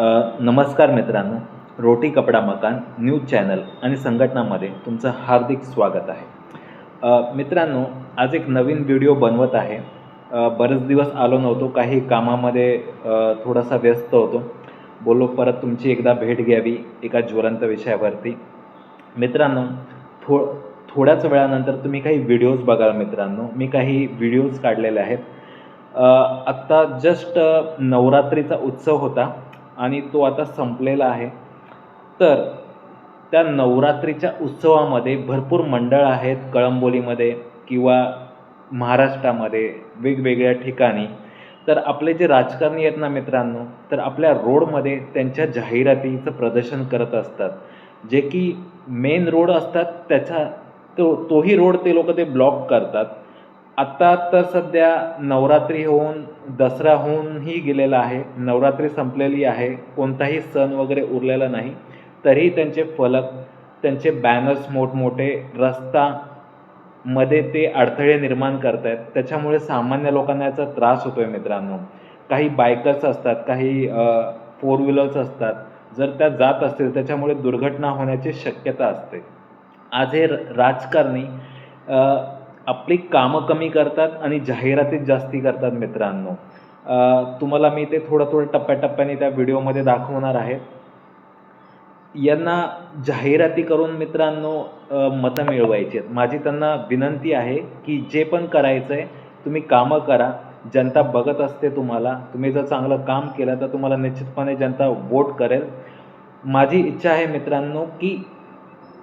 नमस्कार मित्रांनो. रोटी कपडा मकान न्यूज चॅनल आणि संघटनामध्ये तुमचं हार्दिक स्वागत आहे. मित्रांनो आज एक नवीन व्हिडिओ बनवत आहे. बरेच दिवस आलो नव्हतो. काही कामामध्ये थोडासा व्यस्त होतो. बोललो परत तुमची एकदा भेट घ्यावी एका ज्वलंत विषयावरती. मित्रांनो थो थोड्याच वेळानंतर तुम्ही काही व्हिडिओज बघाल मित्रांनो. मी काही व्हिडिओज काढलेले आहेत. आत्ता जस्ट नवरात्रीचा उत्सव होता. आणि तो आता संपलेला आहे. तर त्या नवरात्रीच्या उत्सवामध्ये भरपूर मंडळ आहेत कळंबोलीमध्ये किंवा महाराष्ट्रामध्ये वेगवेगळ्या ठिकाणी. तर आपले जे राजकारणी आहेत ना मित्रांनो तर आपल्या रोडमध्ये त्यांच्या जाहिरातीचं प्रदर्शन करत असतात. जे की मेन रोड असतात त्याचा तो तोही रोड ते लोक ते ब्लॉक करतात. आत्ता तर सध्या नवरात्री होऊन दसरा होऊनही गेलेला आहे. नवरात्री संपलेली आहे. कोणताही सण वगैरे उरलेला नाही. तरीही त्यांचे फलक त्यांचे बॅनर्स मोठमोठे रस्ता मध्ये ते अडथळे निर्माण करत आहेत त्याच्यामुळे सामान्य लोकांना याचा त्रास होतो आहे मित्रांनो. काही बायकर्स असतात काही फोर व्हीलर्स असतात. जर त्या जात असतील त्याच्यामुळे दुर्घटना होण्याची शक्यता असते. आज हे राजकारणी आपली कामं कमी करतात आणि जाहिरातीत जास्ती करतात मित्रांनो. तुम्हाला मी ते थोडं थोडं टप्प्याटप्प्याने त्या व्हिडिओमध्ये दाखवणार आहे. यांना जाहिराती करून मित्रांनो मतं मिळवायची आहेत. माझी त्यांना विनंती आहे की जे पण करायचं आहे तुम्ही कामं करा. जनता बघत असते तुम्हाला. तुम्ही जर चांगलं काम केलं तर तुम्हाला निश्चितपणे जनता वोट करेल. माझी इच्छा आहे मित्रांनो की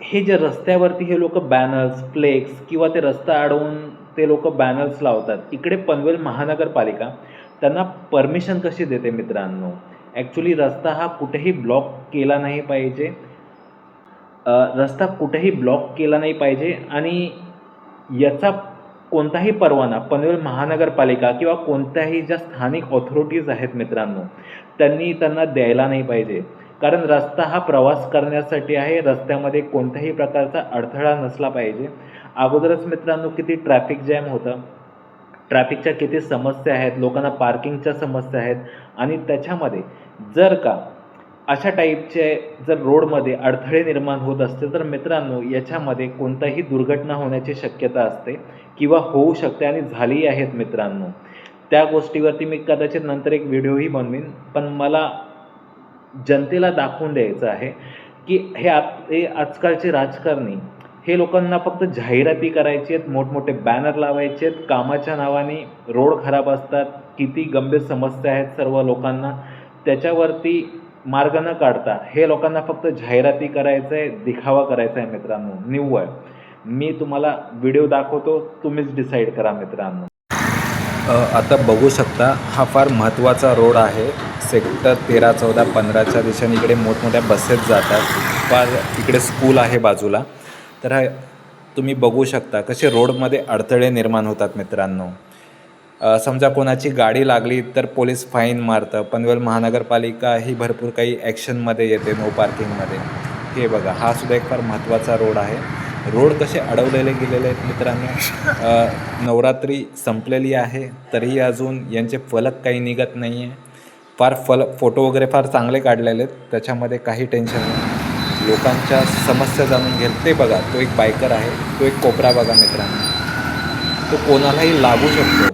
हे जे रस्त्यावरती हे लोक बॅनर्स फ्लेक्स किंवा ते रस्ता अडवून ते लोक बॅनर्स लावतात इकडे पनवेल महानगरपालिका त्यांना परमिशन कशी देते मित्रांनो? ॲक्च्युली रस्ता हा कुठेही ब्लॉक केला नाही पाहिजे. रस्ता कुठेही ब्लॉक केला नाही पाहिजे आणि याचा कोणताही परवाना पनवेल महानगरपालिका किंवा कोणत्याही ज्या स्थानिक ऑथॉरिटीज आहेत मित्रांनो त्यांनी त्यांना द्यायला नाही पाहिजे. कारण रस्ता हा प्रवास करण्यासाठी आहे. रस्त्यामध्ये कोणत्याही प्रकारचा अडथळा नसला पाहिजे. अगोदरच मित्रांनो किती ट्रॅफिक जॅम होतं. ट्रॅफिकच्या किती समस्या आहेत. लोकांना पार्किंगच्या समस्या आहेत. आणि त्याच्यामध्ये जर का अशा टाईपचे जर रोडमध्ये अडथळे निर्माण होत असते तर मित्रांनो याच्यामध्ये कोणताही दुर्घटना होण्याची शक्यता असते किंवा होऊ शकते आणि झाली आहेत मित्रांनो. त्या गोष्टीवरती मी कदाचित नंतर एक व्हिडिओही बनवीन. पण मला जनतेला दाखवून द्यायचं आहे की हे आप हे आजकालचे राजकारणी हे लोकांना फक्त जाहिराती करायची आहेत मोठमोठे बॅनर लावायचे आहेत कामाच्या नावाने रोड खराब असतात किती गंभीर समस्या आहेत सर्व लोकांना त्याच्यावरती मार्ग न काढता हे लोकांना फक्त जाहिराती करायचं आहे दिखावा करायचा आहे मित्रांनो निव्वळ. मी तुम्हाला व्हिडिओ दाखवतो तुम्हीच डिसाईड करा मित्रांनो. आता बघू शकता हा फार महत्त्वाचा रोड आहे. सेक्टर तेरा चौदा पंधराच्या दिशेने इकडे मोठमोठ्या बसेस जातात. फार इकडे स्कूल आहे बाजूला. तर हा तुम्ही बघू शकता कसे रोडमध्ये अडथळे निर्माण होतात मित्रांनो. समजा कोणाची गाडी लागली तर पोलीस फाईन मारतं. पनवेल महानगरपालिका ही भरपूर काही ॲक्शनमध्ये येते नो पार्किंगमध्ये हे बघा हा सुद्धा एक फार महत्त्वाचा रोड आहे. रोड कसे अडवलेले गेलेले आहेत मित्रांनो? नवरात्री संपलेली आहे तरीही अजून यांचे फलक काही निघत नाही आहे फार फल फोटो वगैरे फार चांगले काढलेले आहेत त्याच्यामध्ये काही टेन्शन नाही. लोकांच्या समस्या जाणून घेत ते बघा तो एक बायकर आहे तो एक कोपरा बघा मित्रांनो. तो कोणालाही लागू शकतो.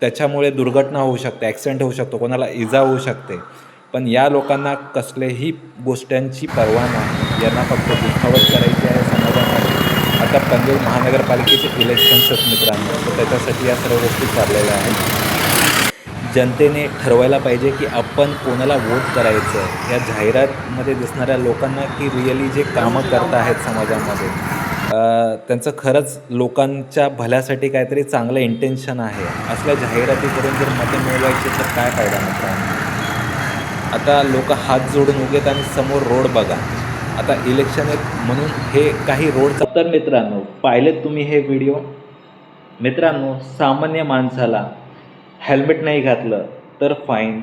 त्याच्यामुळे दुर्घटना होऊ शकते ॲक्सिडेंट होऊ शकतो कोणाला इजा होऊ शकते. पण या लोकांना कसलेही गोष्ट्यांची पर्वा नाही. यांना फक्त दुखावत करायची आहे समाजामध्ये. आता पनवेल महानगरपालिकेचे इलेक्शन्स आहेत मित्रांनो. तर त्याच्यासाठी या सर्व गोष्टी चाललेल्या आहेत. जनतेने ठरवायला पाहिजे की आपण कोणाला वोट करायचं? या जाहिरातमध्ये दिसणाऱ्या लोकांना की रिअली जे कामं करत आहेत समाजामध्ये? त्यांचं खरंच लोकांच्या भल्यासाठी काहीतरी चांगलं इंटेन्शन आहे. असल्या जाहिराती करून जर मतं मिळवायची तर काय फायदा मित्रांनो? आता लोक हात जोडून उगेत आणि समोर रोड बघा. आता इलेक्शन आहेत म्हणून हे काही रोड तर मित्रांनो पाहिलेत तुम्ही हे व्हिडिओ मित्रांनो सामान्य माणसाला हेल्मेट नाही घातलं तर फाईन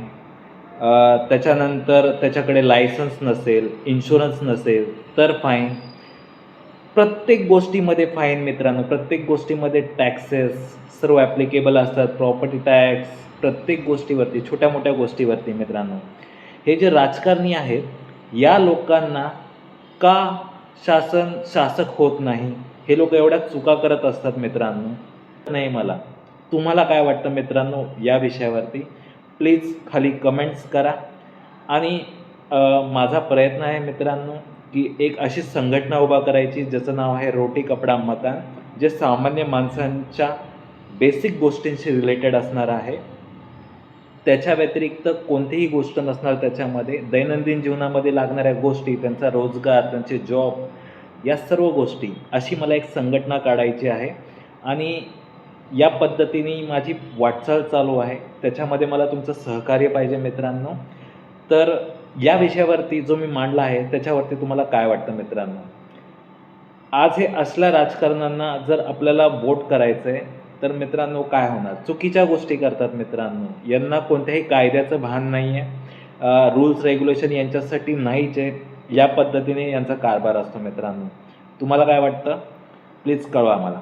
त्याच्यानंतर त्याच्याकडे लायसन्स नसेल इन्शुरन्स नसेल तर फाईन प्रत्येक गोष्टीमध्ये फाईन मित्रांनो. प्रत्येक गोष्टीमध्ये टॅक्सेस सर्व ॲप्लिकेबल असतात प्रॉपर्टी टॅक्स प्रत्येक गोष्टीवरती छोट्या मोठ्या गोष्टीवरती मित्रांनो. हे जे राजकारणी आहेत या लोकांना का शासन शासक होत नाही? हे लोक एवढ्या चुका करत असतात मित्रांनो. नाही मला. तुम्हाला काय वाटतं मित्रांनो या विषयावरती? प्लीज खाली कमेंट्स करा. आणि माझा प्रयत्न आहे मित्रांनो की एक अशी संघटना उभा करायची ज्याचं नाव आहे रोटी कपडा मतान जे सामान्य माणसांच्या बेसिक गोष्टींशी रिलेटेड असणार आहे. त्याच्या व्यतिरिक्त कोणतीही गोष्ट नसणार त्याच्यामध्ये. दैनंदिन जीवनामध्ये लागणाऱ्या गोष्टी त्यांचा रोजगार त्यांचे जॉब या सर्व गोष्टी अशी मला एक संघटना काढायची आहे. आणि या पद्धतीने माझी वाटचाल चालू आहे. त्याच्यामध्ये मला तुमचं सहकार्य पाहिजे मित्रांनो. तर या विषयावरती जो मी मांडला आहे त्याच्यावरती तुम्हाला काय वाटतं मित्रांनो? आज हे असल्या राजकारण्यांना जर आपल्याला वोट करायचं आहे तर मित्रांनो काय होणार? चुकीच्या गोष्टी करतात मित्रांनो. यांना कोणत्याही कायद्याचं भान नाही आहे रूल्स रेग्युलेशन यांच्यासाठी नाहीच आहे. या पद्धतीने यांचा कारभार असतो मित्रांनो. तुम्हाला काय वाटतं? प्लीज कळवा मला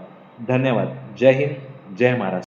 धन्यवाद. जय हिंद. जय महाराष्ट्र.